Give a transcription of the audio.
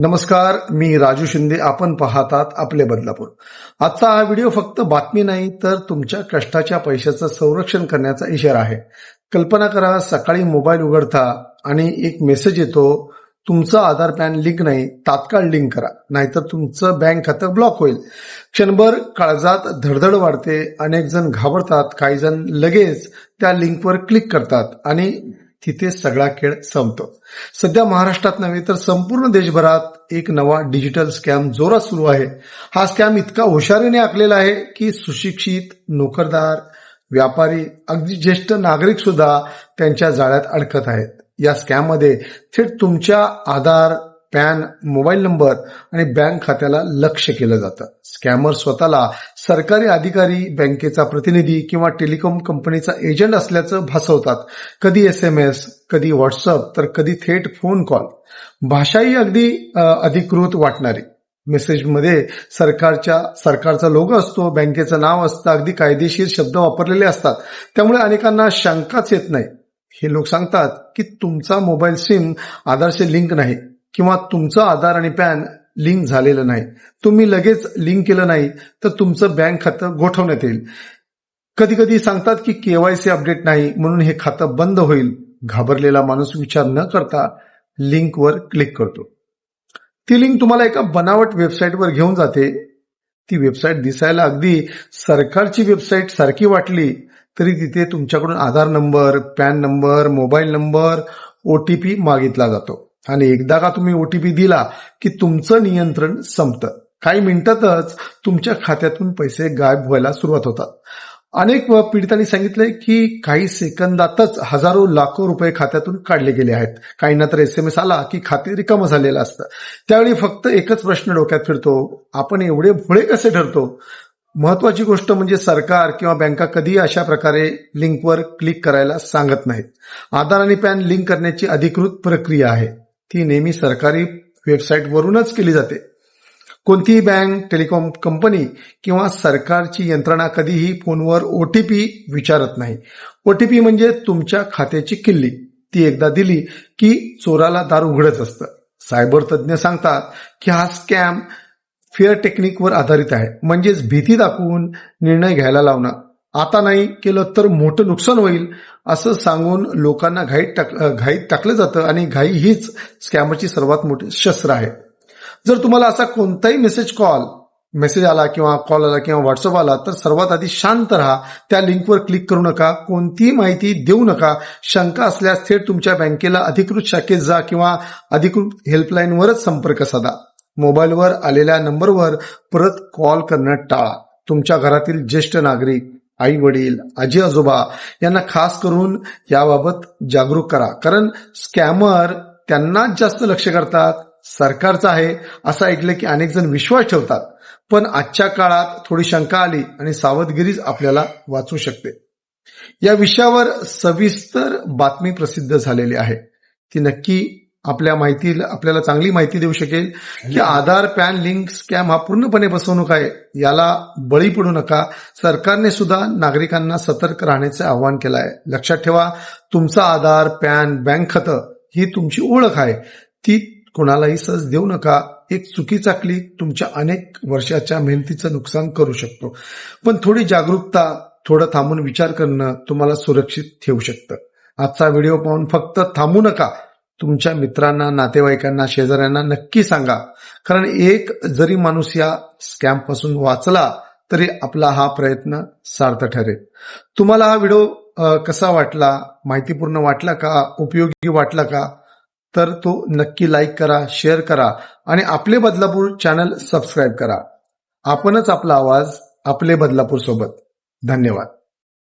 नमस्कार मी राजू शिंदे. आपण पाहतात आपले बदलापूर. आजचा हा व्हिडिओ फक्त बातमी नाही तर तुमच्या कष्टाच्या पैशाचं संरक्षण करण्याचा इशारा आहे. कल्पना करा सकाळी मोबाईल उघडता आणि एक मेसेज येतो तुमचं आधार पॅन लिंक नाही तात्काळ लिंक करा. नाहीतर तुमचं बँक खातं ब्लॉक होईल. क्षणभर काळजात धडधड वाढते अनेक जण घाबरतात काही जण लगेच त्या लिंकवर क्लिक करतात आणि तिथे सगळा खेळ संपतो. सध्या महाराष्ट्रात नव्हे तर संपूर्ण देशभरात एक नवा डिजिटल स्कॅम जोरात सुरू आहे. हा स्कॅम इतका हुशारीने आखलेला आहे की सुशिक्षित नोकरदार व्यापारी अगदी ज्येष्ठ नागरिक सुद्धा त्यांच्या जाळ्यात अडकत आहेत. या स्कॅममध्ये थेट तुमच्या आधार पॅन मोबाईल नंबर आणि बँक खात्याला लक्ष केलं जातं. स्कॅमर स्वतःला सरकारी अधिकारी बँकेचा प्रतिनिधी किंवा टेलिकॉम कंपनीचा एजंट असल्याचं भासवतात. कधी एस एम एस कधी व्हॉट्सअप तर कधी थेट फोन कॉल. भाषाही अगदी अधिकृत वाटणारी. मेसेजमध्ये सरकारच्या सरकारचा लोगो असतो बँकेचं नाव असतं अगदी कायदेशीर शब्द वापरलेले असतात. त्यामुळे अनेकांना शंकाच येत नाही. हे लोक सांगतात की तुमचा मोबाईल सिम आधारशी लिंक नाही. किंवा तुमचं आधार आणि पॅन लिंक झालेलं नाही. तुम्ही लगेच लिंक केलं नाही तर तुमचं बँक खातं गोठवण्यात येईल. कधी कधी सांगतात की केवायसी अपडेट नाही म्हणून हे खातं बंद होईल. घाबरलेला माणूस विचार न करता लिंकवर क्लिक करतो. ती लिंक तुम्हाला एका बनावट वेबसाईटवर घेऊन जाते. ती वेबसाईट दिसायला अगदी सरकारची वेबसाईट सारखी वाटली तरी तिथे तुमच्याकडून Aadhaar number PAN number mobile number OTP मागितला जातो. आणि एकदा का तुम्ही ओटीपी दिला की तुमचं नियंत्रण संपतं. काही मिनिटातच तुमच्या खात्यातून पैसे गायब व्हायला सुरुवात होतात. अनेक पीडितांनी सांगितलंय की काही सेकंदातच हजारो लाखो रुपये खात्यातून काढले गेले आहेत. काहींना तर एस एम एस आला की खाते रिकामं झालेलं असतं. त्यावेळी फक्त एकच प्रश्न डोक्यात फिरतो. आपण एवढे भोळे कसे ठरतो? महत्वाची गोष्ट म्हणजे सरकार किंवा बँका कधीही अशा प्रकारे लिंकवर क्लिक करायला सांगत नाहीत. आधार आणि पॅन लिंक करण्याची अधिकृत प्रक्रिया आहे. ती नेहमी सरकारी वेबसाईटवरूनच केली जाते. कोणतीही बँक टेलिकॉम कंपनी किंवा सरकारची यंत्रणा कधीही फोनवर ओटीपी विचारत नाही. ओटीपी म्हणजे तुमच्या खात्याची किल्ली. ती एकदा दिली की चोराला दार उघडत असतं. सायबर तज्ज्ञ सांगतात की हा स्कॅम फिअर टेक्निकवर आधारित आहे. म्हणजेच भीती दाखवून निर्णय घ्यायला लावणं. आता नाही केलं तर मोठं नुकसान होईल असं सांगून लोकांना घाईत टाक घाईत टाकलं जातं आणि घाई हीच स्कॅमरची सर्वात मोठी शस्त्र आहे. जर तुम्हाला असा कोणताही मेसेज कॉल मेसेज आला किंवा कॉल आला किंवा व्हॉट्सअप आला तर सर्वात आधी शांत राहा. त्या लिंकवर क्लिक करू नका. कोणतीही माहिती देऊ नका. शंका असल्यास थेट तुमच्या बँकेला अधिकृत शाखेत जा किंवा अधिकृत हेल्पलाईनवरच संपर्क साधा. मोबाईलवर आलेल्या नंबरवर परत कॉल करणं टाळा. तुमच्या घरातील ज्येष्ठ नागरिक आई वडील आजी आजोबा यांना खास करून याबाबत जागरूक करा. कारण स्कॅमर त्यांनाच जास्त लक्ष करतात सरकारचं आहे असं ऐकलं की अनेक जण विश्वास ठेवतात. पण आजच्या काळात थोडी शंका आली आणि सावधगिरीच आपल्याला वाचू शकते. या विषयावर सविस्तर बातमी प्रसिद्ध झालेली आहे. ती नक्की आपल्या माहिती आपल्याला चांगली माहिती देऊ शकेल की आधार पॅन लिंक स्कॅम हा पूर्णपणे फसवणूक आहे. याला बळी पडू नका. सरकारने सुद्धा नागरिकांना सतर्क राहण्याचे आवाहन केलं आहे लक्षात ठेवा तुमचा आधार पॅन बँक खातं ही तुमची ओळख आहे. ती कोणालाही सहज देऊ नका. एक चुकीचा क्लिक तुमच्या अनेक वर्षाच्या मेहनतीचं नुकसान करू शकतो. पण थोडी जागरूकता थोडं थांबून विचार करणं तुम्हाला सुरक्षित ठेवू शकतं. आजचा व्हिडिओ पाहून फक्त थांबू नका. तुमच्या मित्रांना नातेवाईकांना शेजाऱ्यांना नक्की सांगा. कारण एक जरी माणूस या स्कॅमपासून वाचला तरी आपला हा प्रयत्न सार्थ ठरेल. तुम्हाला हा व्हिडिओ कसा वाटला? माहितीपूर्ण वाटला का? उपयोगी वाटला का? तर तो नक्की लाईक करा शेअर करा आणि आपले बदलापूर चॅनल सबस्क्राईब करा. आपणच आपला आवाज आपले बदलापूर सोबत. धन्यवाद.